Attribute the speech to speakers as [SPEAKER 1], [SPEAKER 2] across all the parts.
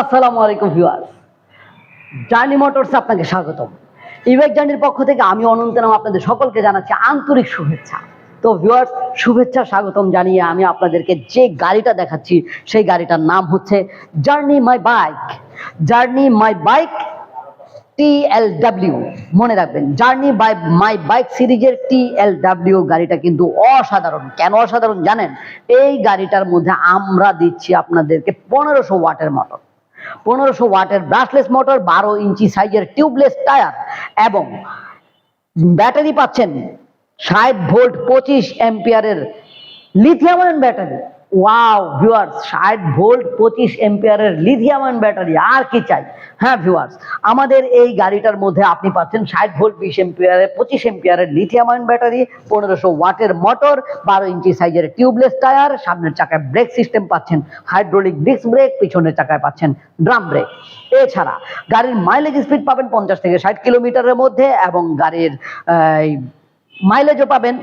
[SPEAKER 1] আসসালামু আলাইকুম viewers. Journey motors আপনাকে স্বাগতম। ইভেক জার্নির পক্ষ থেকে আমি অনন্ত নাম আপনাদের সকলকে জানাচ্ছি আন্তরিক শুভেচ্ছা। তো ভিউয়ার্স, শুভেচ্ছা, স্বাগতম জানিয়ে আমি আপনাদেরকে যে গাড়িটা দেখাচ্ছি, সেই গাড়িটার নাম হচ্ছে journey my bike journey my bike TLW মনে রাখবেন জার্নি বাই মাই বাইক সিরিজের টিএলডাব্লিউ গাড়িটা কিন্তু অসাধারণ। কেন অসাধারণ জানেন? এই গাড়িটার মধ্যে আমরা দিচ্ছি আপনাদেরকে পনেরোশো ওয়াটের মোটর পনেরোশো ওয়াটের ব্রাশলেস মোটর বারো ইঞ্চি সাইজের টিউবলেস টায়ার এবং ব্যাটারি পাচ্ছেন ষাট ভোল্ট পঁচিশ এম্পিয়ারের lithium ion battery wow viewers ষাট ভোল্ট পঁচিশ এম্পিয়ারের লিথিয়াম ব্যাটারি আর কি চাই? হ্যাঁ ভিউয়ার্স আমাদের এই গাড়িটার মধ্যে আপনি পাচ্ছেন ষাট ভোল্ট বিশ এম্পিয়ারের পঁচিশ এম্পিয়ারের লিথিয়াম ব্যাটারি পনেরোশো ওয়াটের মোটর বারো ইঞ্চি সাইজের টিউবলেস টায়ার সামনের চাকায় ব্রেক সিস্টেম পাচ্ছেন হাইড্রোলিক ডিস্ক ব্রেক পিছনের চাকায় পাচ্ছেন ড্রাম ব্রেক এছাড়া গাড়ির মাইলেজ স্পিড পাবেন পঞ্চাশ থেকে ষাট কিলোমিটারের মধ্যে এবং গাড়ির মাইলেজও পাবেন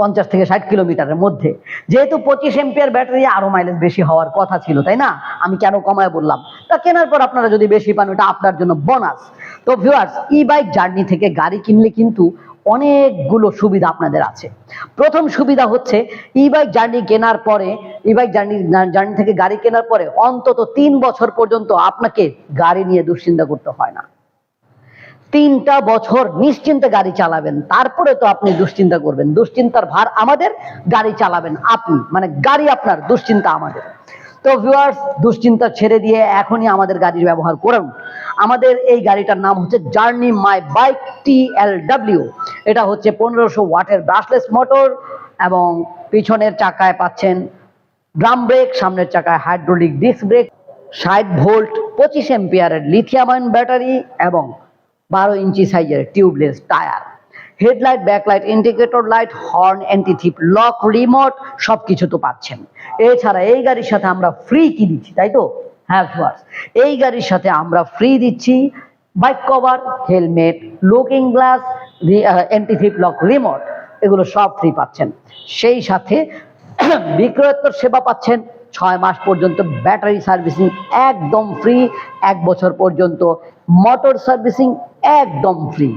[SPEAKER 1] পঞ্চাশ থেকে ষাট কিলোমিটারের মধ্যে। যেহেতু পঁচিশ এম্পিয়ার ব্যাটারি আরও মাইলেজ বেশি হওয়ার কথা ছিল, তাই না? আমি কেন কমায় বললাম? তা কেনার পর আপনারা যদি বেশি পান, ওটা আপনার জন্য বোনাস তো ভিউয়ার্স ই বাইক জার্নি থেকে গাড়ি কিনলে কিন্তু অনেকগুলো সুবিধা আপনাদের আছে। প্রথম সুবিধা হচ্ছে ই বাইক জার্নি কেনার পরে ই বাইক জার্নি জার্নি থেকে গাড়ি কেনার পরে অন্তত তিন বছর পর্যন্ত আপনাকে গাড়ি নিয়ে দুশ্চিন্তা করতে হয় না। তিনটা বছর নিশ্চিন্তে গাড়ি চালাবেন, তারপরে তো আপনি দুশ্চিন্তা করবেন। দুশ্চিন্তার ভার আমাদের, গাড়ি চালাবেন আপনি মানে গাড়ি আপনার, দুশ্চিন্তা আমাদের। তো ভিউয়ার্স দুশ্চিন্তা ছেড়ে দিয়ে এখনই আমাদের গাড়ির ব্যবহার করুন। আমাদের এই গাড়িটার নাম হচ্ছে journey my bike T L W এটা হচ্ছে পনেরোশো ওয়াটের ব্রাশলেস মোটর এবং পিছনের চাকায় পাচ্ছেন ড্রাম ব্রেক সামনের চাকায় হাইড্রোলিক ডিস্ক ব্রেক ষাট ভোল্ট পঁচিশ এম্পিয়ারের লিথিয়াম ব্যাটারি এবং বারো ইঞ্চি সাইজের tubeless tyre. Headlight, backlight, indicator, light, horn, antitheft, lock, remote সব কিছু তো পাচ্ছেন। এছাড়া এই গাড়ির সাথে আমরা ফ্রি কি দিচ্ছি, তাই তো? হ্যাঁ এই গাড়ির সাথে আমরা ফ্রি দিচ্ছি bike cover helmet looking glass antitheft, lock, remote, এগুলো সব ফ্রি পাচ্ছেন। সেই সাথে বিক্রয়োত্তর সেবা পাচ্ছেন। ছয় মাস পর্যন্ত ব্যাটারি সার্ভিসিং একদম ফ্রি এক বছর পর্যন্ত মোটর সার্ভিসিং একদম ফ্রি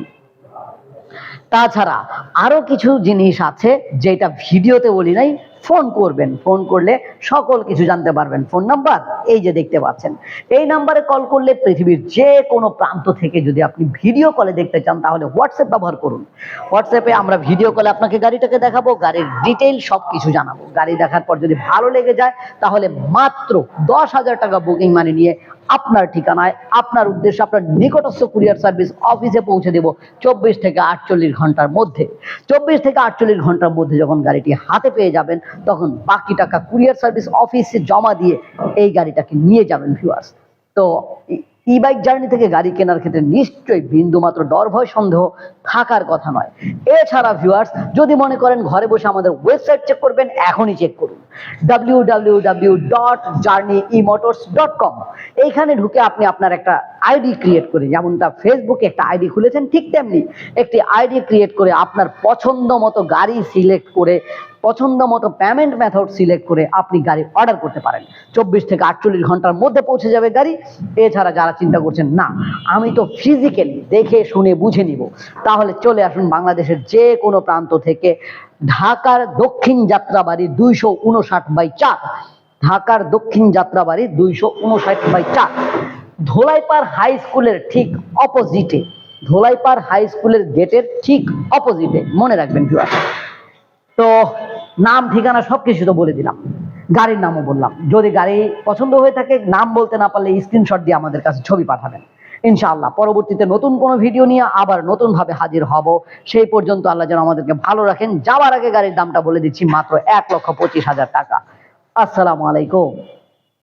[SPEAKER 1] তাছাড়া আরও কিছু জিনিস আছে যেটা ভিডিওতে বলি নাই ফোন করবেন। ফোন করলে সকল কিছু জানতে পারবেন। ফোন নাম্বার এই যে দেখতে পাচ্ছেন। এই নাম্বারে কল করলে পৃথিবীর যে কোনো প্রান্ত থেকে যদি আপনি ভিডিও কলে দেখতে চান, তাহলে হোয়াটসঅ্যাপ ব্যবহার করুন। হোয়াটসঅ্যাপে আমরা ভিডিও কলে আপনাকে গাড়িটাকে দেখাবো, গাড়ির ডিটেইল সব কিছু জানাব। গাড়ি দেখার পর যদি ভালো লেগে যায়, তাহলে মাত্র দশ হাজার টাকা বুকিং মানি নিয়ে আপনার ঠিকানায়, আপনার উদ্দেশ্যে আপনার নিকটস্থ কুরিয়ার সার্ভিস অফিসে পৌঁছে দেব চব্বিশ থেকে আটচল্লিশ ঘণ্টার মধ্যে। চব্বিশ থেকে আটচল্লিশ ঘণ্টার মধ্যে যখন গাড়িটি হাতে পেয়ে যাবেন, তখন বাকি টাকা কুরিয়ার সার্ভিস অফিসে জমা দিয়ে এই গাড়িটাকে নিয়ে যাবেন ভিউয়ার্স তো ই বাইক জার্নি থেকে গাড়ি কেনার ক্ষেত্রে নিশ্চয়ই বিন্দু মাত্র ডর ভয় সন্দেহ থাকার কথা নয়। এছাড়া ভিউয়ার্স যদি মনে করেন ঘরে বসে আমাদের ওয়েবসাইট চেক করবেন, এখনই চেক করুন। W W W dot journey e motors dot com এইখানে ঢুকে আপনি আপনার একটা আইডি ক্রিয়েট করে, যেমনটা ফেসবুকে একটা আইডি খুলেছেন, ঠিক তেমনি একটি আইডি ক্রিয়েট করে আপনার পছন্দ মতো গাড়ি সিলেক্ট করে পছন্দ মতো পেমেন্ট মেথড সিলেক্ট করে আপনি গাড়ি অর্ডার করতে পারেন। চব্বিশ থেকে আটচল্লিশ ঘণ্টার মধ্যে পৌঁছে যাবে গাড়ি। এছাড়া যারা চিন্তা করছেন, না, আমি তো ফিজিক্যালি দেখে, শুনে, বুঝে নিব। তাহলে চলে আসুন বাংলাদেশের যে কোনো প্রান্ত থেকে। ঢাকার দক্ষিণ যাত্রাবাড়ি দুইশো উনষাট বাই চার। ঢাকার দক্ষিণ যাত্রাবাড়ি দুইশো উনষাট বাই চার। ধোলাইপাড় হাই স্কুলের ঠিক অপোজিটে ধোলাইপাড় হাই স্কুলের গেটের ঠিক অপোজিটে মনে রাখবেন ভিউয়ার তো নাম, ঠিকানা সবকিছু তো বলে দিলাম। গাড়ির নামও বললাম। যদি গাড়ি পছন্দ হয়ে থাকে, নাম বলতে না পারলে স্ক্রিনশট দিয়ে আমাদের কাছে ছবি পাঠাবেন। ইনশাআল্লাহ, পরবর্তীতে নতুন কোনো ভিডিও নিয়ে আবার নতুন ভাবে হাজির হব। সেই পর্যন্ত আল্লাহ যেন আমাদেরকে ভালো রাখেন। যাওয়ার আগে গাড়ির দামটা বলে দিচ্ছি মাত্র এক লক্ষ পঁচিশ হাজার টাকা। আসসালামু আলাইকুম।